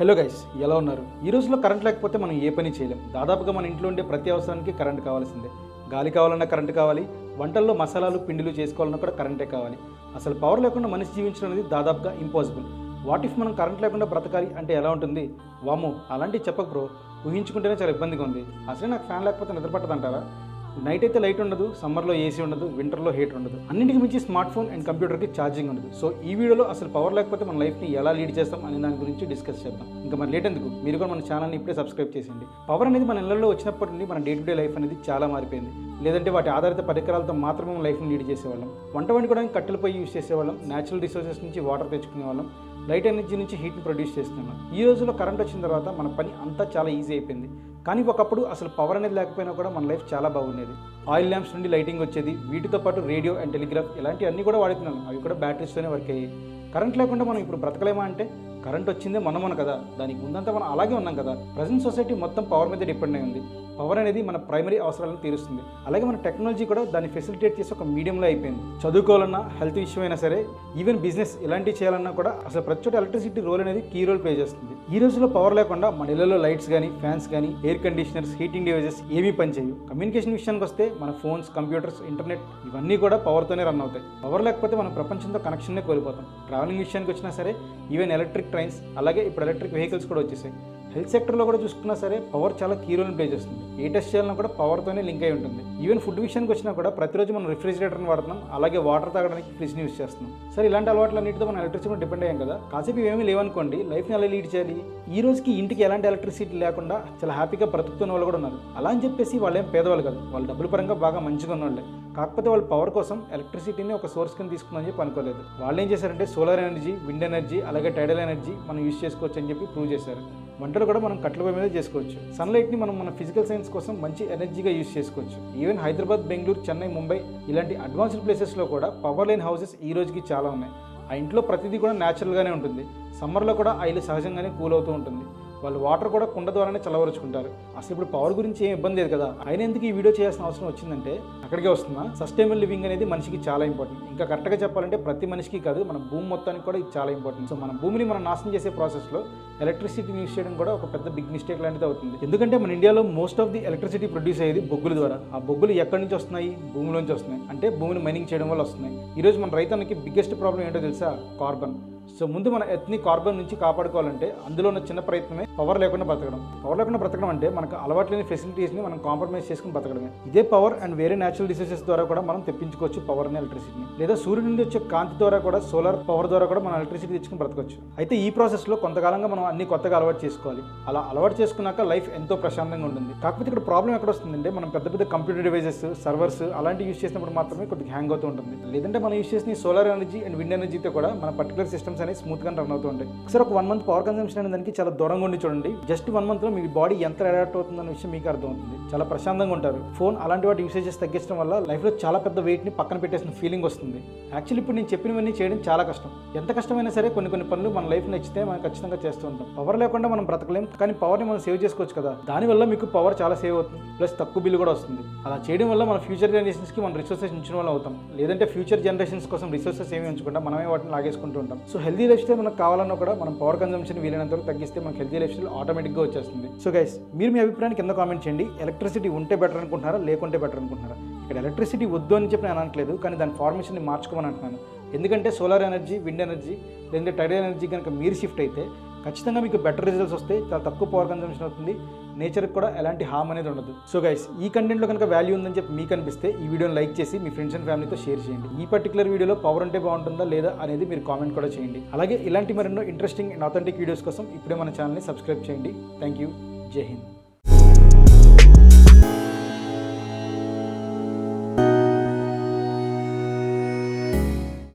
Hello guys ఎలా ఉన్నారు? ఈ రోజులో కరెంట్ లేకపోతే మనం ఏ పని చేయలేం. దాదాపుగా మన ఇంట్లో ఉండే ప్రతి అవసరానికి కరెంట్ కావాల్సిందే. గాలి కావాలన్నా కరెంట్ కావాలి. వంటల్లో మసాలాలు పిండిలు చేసుకోవాలన్నా కూడా కరెంటే కావాలి. అసలు పవర్ లేకుండా మనిషి జీవించడం అనేది దాదాపుగా ఇంపాసిబుల్ వాట్ ఇఫ్ మనం కరెంట్ లేకుండా బ్రతకాలి అంటే ఎలా ఉంటుంది? వామో అలాంటివి చెప్పక బ్రో ఊహించుకుంటేనే చాలా ఇబ్బందిగా ఉంది. అసలే నాకు ఫ్యాన్ లేకపోతే నిద్రపట్టదంటారా? నైట్ అయితే లైట్ ఉండదు సమ్మర్లో ఏసీ ఉండదు వింటర్లో హీటర్ ఉండదు. అన్నింటికి మించి స్మార్ట్ ఫోన్ అండ్ కంప్యూటర్కి ఛార్జింగ్ ఉండదు. సో ఈ వీడియోలో అసలు పవర్ లేకపోతే మన లైఫ్ని ఎలా లీడ్ చేస్తాం అనే దాని గురించి డిస్కస్ చేద్దాం. ఇంకా మరి లేట్ ఎందుకు? మీరు కూడా మన ఛానల్ని ఇప్పుడే సబ్స్క్రైబ్ చేసేయండి. పవర్ అనేది మన ఇళ్ళలో వచ్చినప్పటి నుండి మన డే టు డే లైఫ్ అనేది చాలా మారిపోయింది. లేదంటే వాటి ఆధారిత పరికరాలతో మాత్రమే మన లైఫ్ని లీడ్ చేసేవాళ్ళం. వంట వండుకోవడానికి కట్టెలపై పోయి యూస్ చేసేవాళ్ళం. నేచురల్ రిసోర్సెస్ నుంచి వాటర్ తెచ్చుకునేవాళ్ళం. లైట్ ఎనర్జీ నుంచి హీట్ని ప్రొడ్యూస్ చేస్తున్నాం. ఈ రోజుల్లో కరెంట్ వచ్చిన తర్వాత మన పని అంతా చాలా ఈజీ అయిపోయింది. కానీ ఒకప్పుడు అసలు పవర్ అనేది లేకపోయినా కూడా మన లైఫ్ చాలా బాగుండేది. ఆయిల్ ల్యాంప్స్ నుండి లైటింగ్ వచ్చేది. వీటితో పాటు రేడియో అండ్ టెలిగ్రాఫ్ ఇలాంటివన్నీ కూడా వాడుతున్నాం అవి కూడా బ్యాటరీస్తోనే వర్క్ అయ్యాయి. కరెంట్ లేకుండా మనం ఇప్పుడు బ్రతకలేమా అంటే కరెంట్ వచ్చిందే మనమను కదా. దానికి ముందంతా మనం అలాగే ఉన్నాం కదా. ప్రజెంట్ సొసైటీ మొత్తం పవర్ మీద డిపెండ్ అయి ఉంది. పవర్ అనేది మన ప్రైమరీ అవసరాలను తీరుస్తుంది. అలాగే మన టెక్నాలజీ కూడా దాన్ని ఫెసిలిటేట్ చేసి ఒక మీడియంలో అయిపోయింది. చదువుకోవాలన్నా హెల్త్ ఇష్యూ అయినా సరే ఈవెన్ బిజినెస్ ఇలాంటివి చేయాలన్నా కూడా అసలు ప్రతి చోట ఎలక్ట్రిసిటీ రోల్ అనేది కీ రోల్ ప్లే చేస్తుంది. ఈ రోజుల్లో పవర్ లేకుండా మన ఇళ్ళలో లైట్స్ కానీ ఫ్యాన్స్ కానీ ఎయిర్ కండిషనర్స్ హీటింగ్ డివైజెస్ ఏమీ పనిచేయవు కమ్యూనికేషన్ విషయానికి వస్తే మన ఫోన్స్ కంప్యూటర్స్ ఇంటర్నెట్ ఇవన్నీ కూడా పవర్తోనే రన్ అవుతాయి. పవర్ లేకపోతే మనం ప్రపంచంతో కనెక్షన్నే కోల్పోతాం. ట్రావెలింగ్ విషయానికి వచ్చినా సరే ఈవెన్ ఎలక్ట్రిక్ ట్రైన్స్ అలాగే ఇప్పుడు ఎలక్ట్రిక్ వెహికల్స్ కూడా వచ్చేసాయి. హెల్త్ సెక్టర్లో కూడా చూసుకున్నా సరే పవర్ చాలా కీ రోల్ ప్లే చేస్తుంది. ఏ టెస్ట్ చేయాలన్నా కూడా పవర్తోనే లింక్ అయి ఉంటుంది. ఈవెన్ ఫుడ్ విషయానికి వచ్చినా కూడా ప్రతిరోజు మనం రిఫ్రిజిరేటర్ని వాడుతున్నాం అలాగే వాటర్ తాగడానికి ఫ్రిడ్జ్ని యూస్ చేస్తున్నాం. సరే ఇలాంటి అలవాట్లు అన్నింటితో మనం ఎలక్ట్రిసిటీ డిపెండ్ అయ్యాం కదా. కాసేపు ఇవేమీ లేవనుకోండి లైఫ్ని ఎలా లీడ్ చేయాలి? ఈ రోజుకి ఇంటికి ఎలాంటి ఎలక్ట్రిసిటీ లేకుండా చాలా హ్యాపీగా బ్రతుకుతున్న వాళ్ళు కూడా ఉన్నారు. అలా అని చెప్పేసి వాళ్ళు ఏం పేదవాళ్ళు కాదు. వాళ్ళు డబ్బుల పరంగా బాగా మంచిగా ఉన్నవాళ్ళే. కాకపోతే వాళ్ళు పవర్ కోసం ఎలక్ట్రిసిటీని ఒక సోర్స్ కింద తీసుకుందని చెప్పి అనుకోలేదు. వాళ్ళు ఏం చేశారంటే సోలార్ ఎనర్జీ విండ్ ఎనర్జీ అలాగే టైడల్ ఎనర్జీ మనం యూస్ చేసుకోవచ్చు అని చెప్పి ప్రూవ్ చేశారు. వంటలు కూడా మనం కట్టెల పొయ్యి మీద చేసుకోవచ్చు. సన్లైట్ని మనం మన ఫిజికల్ సైన్స్ కోసం మంచి ఎనర్జీగా యూస్ చేసుకోవచ్చు. ఈవెన్ హైదరాబాద్ బెంగళూరు చెన్నై ముంబై ఇలాంటి అడ్వాన్స్డ్ ప్లేసెస్లో కూడా పవర్ లైన్ హౌసెస్ ఈ రోజుకి చాలా ఉన్నాయి. ఆ ఇంట్లో ప్రతిదీ కూడా న్యాచురల్గానే ఉంటుంది. సమ్మర్లో కూడా ఆ సహజంగానే కూల్ అవుతూ ఉంటుంది. వాళ్ళు వాటర్ కూడా కుండ ద్వారానే చల్లవరుచుకుంటారు అసలు ఇప్పుడు పవర్ గురించి ఏం ఇబ్బంది లేదు కదా? అయినందుకు ఈ వీడియో చేయాల్సిన అవసరం వచ్చిందంటే అక్కడికే వస్తున్నా సస్టైనబుల్ లివింగ్ అనేది మనిషికి చాలా ఇంపార్టెంట్. ఇంకా కరెక్ట్గా చెప్పాలంటే ప్రతి మనిషికి కాదు మన భూమి మొత్తానికి కూడా ఇది చాలా ఇంపార్టెంట్. సో మన భూమిని మనం నాశనం చేసే ప్రాసెస్లో ఎలక్ట్రిసిటీని యూస్ చేయడం కూడా ఒక పెద్ద బిగ్ మిస్టేక్ లాంటిది అవుతుంది. ఎందుకంటే మన ఇండియాలో most of the electricity produce అయ్యేది బొగ్గుల ద్వారా. ఆ బొగ్గులు ఎక్కడి నుంచి వస్తున్నాయి? భూమిలోంచి వస్తున్నాయి. అంటే భూమిని మైనింగ్ చేయడం వల్ల వస్తున్నాయి. ఈరోజు మన రైతన్నకి బిగ్గెస్ట్ ప్రాబ్లం ఏంటో తెలుసా? కార్బన్. సో ముందు మన ఎత్ని కార్బన్ నుంచి కాపాడుకోవాలంటే అందులో ఉన్న చిన్న ప్రయత్నమే పవర్ లేకుండా బ్రతకడం పవర్ లేకుండా బ్రతకడం అంటే మనకు అలవాటు లేని ఫెసిలిటీస్ని మనం కాంప్రమైజ్ చేసుకుని బ్రతకడమే ఇదే పవర్ అండ్ వేరే న్యాచురల్ డిసీజెస్ ద్వారా కూడా మనం తెప్పించుకోవచ్చు పవర్ అని ఎలక్ట్రిసిటీని లేదా సూర్యుడి నుండి వచ్చే కాంతి ద్వారా కూడా సోలార్ పవర్ ద్వారా కూడా మనం ఎలక్ట్రిసిటీ తెచ్చుకుని బ్రతకవచ్చు అయితే ఈ ప్రాసెస్లో కొంతకాలంగా మనం అన్ని కొత్తగా అలవాటు చేసుకోవాలి. అలా అలవాటు చేసుకున్నాక లైఫ్ ఎంతో ప్రశాంతంగా ఉంటుంది. కాకపోతే ఇక్కడ ప్రాబ్లం ఎక్కడ వస్తుందంటే మనం పెద్ద పెద్ద కంప్యూటర్ డివైజెస్ సర్వర్స్ అలాంటివి యూస్ చేసినప్పుడు మాత్రమే కొద్దిగా హ్యాంగ్ అవుతూ ఉంటుంది. లేదంటే మనం యూస్ చేసిన సోలార్ ఎనర్జీ అండ్ విండ్ ఎనర్జీతో కూడా మన పర్టికులర్ సిస్టమ్స్ అనేవి స్మూత్గా రన్ అవుతూ ఉంటాయి. ఒకసారి ఒక వన్ మంత్ పవర్ కన్సంప్షన్ అనే దానికి చాలా దూరంగా ఉండి చూడండి. జస్ట్ వన్ మంత్లో మీ బాడీ ఎంత అడాప్ట్ అవుతుందన్న విషయం మీకు అర్థమవుతుంది. చాలా ప్రశాంతంగా ఉంటారు. ఫోన్ అలాంటి వాటి యూసేజెస్ తగ్గించడం వల్ల లైఫ్లో చాలా పెద్ద వెయిట్ని పక్కన పెట్టేసిన ఫీలింగ్ వస్తుంది. యాక్చువల్లీ ఇప్పుడు నేను చెప్పినవన్నీ చేయడం చాలా కష్టం. ఎంత కష్టమైనా సరే కొన్ని కొన్ని పనులు మన లైఫ్ నచ్చితే మనం ఖచ్చితంగా చేస్తూ ఉంటాం. పవర్ లేకుండా మనం బ్రతకలేం కానీ పవర్ని మనం సేవ్ చేసుకోవచ్చు కదా. దానివల్ల మీకు పవర్ చాలా సేవ్ అవుతుంది. ప్లస్ తక్కువ బిల్లు కూడా వస్తుంది. అలా చేయడం వల్ల మన ఫ్యూచర్ జనరేషన్స్కి మనం రిసోర్సెస్ ఉంచడం వల్ల అవుతాం. లేదంటే ఫ్యూచర్ జనరేషన్స్ కోసం రిసోర్సెస్ ఏమి ఉంచకుండా మనమే వాటిని లాగేసుకుంటూ ఉంటాం. సో హెల్దీ లైఫ్ స్టైల్ మనకు కావాలన్నా కూడా మనం పవర్ కన్సంప్షన్ వీలైనంత వరకు తగ్గిస్తే మనకి హెల్దీ లైఫ్ స్టైల్ ఆటోమేటిక్గా వచ్చేస్తుంది. సో గైస్ మీరు మీ అభిప్రాయాన్ని కింద కామెంట్ చేయండి. ఎలక్ట్రిసిటీ ఉంటే బెటర్ అనుకుంటున్నారా? లేకుంటే బెటర్ అనుకుంటున్నారా? ఇక్కడ ఎలక్ట్రిసిటీ వద్దు అని చెప్పి నేను అనట్లేదు కానీ దాని ఫార్మేషన్ని మార్చుకోమని అంటున్నాను. ఎందుకంటే సోలార్ ఎనర్జీ విండ్ ఎనర్జీ లేదంటే టైడల్ ఎనర్జీ కనుక మీరు షిఫ్ట్ అయితే ఖచ్చితంగా మీకు బెటర్ రిజల్ట్స్ వస్తాయి చాలా తక్కువ పవర్ కన్జంప్షన్ అవుతుంది నేచర్కి కూడా ఎలాంటి హామ్ అనేది ఉండదు. సో గైస్ ఈ కంటెంట్లో కనుక వాల్యూ ఉందని చెప్పి మీకు అనిపిస్తే ఈ వీడియోని లైక్ చేసి మీ ఫ్రెండ్స్ అండ్ ఫ్యామిలీతో షేర్ చేయండి. ఈ పర్టికులర్ వీడియోలో పవర్ అంటే బాగుంటుందా లేదా అనేది మీరు కామెంట్ కూడా చేయండి. అలాగే ఇలాంటి మరెన్నో ఇంట్రెస్టింగ్ అండ్ అథెంటిక్ వీడియోస్ కోసం ఇప్పుడే మన ఛానల్ని సబ్స్క్రైబ్ చేయండి. థ్యాంక్ యూ జై హింద్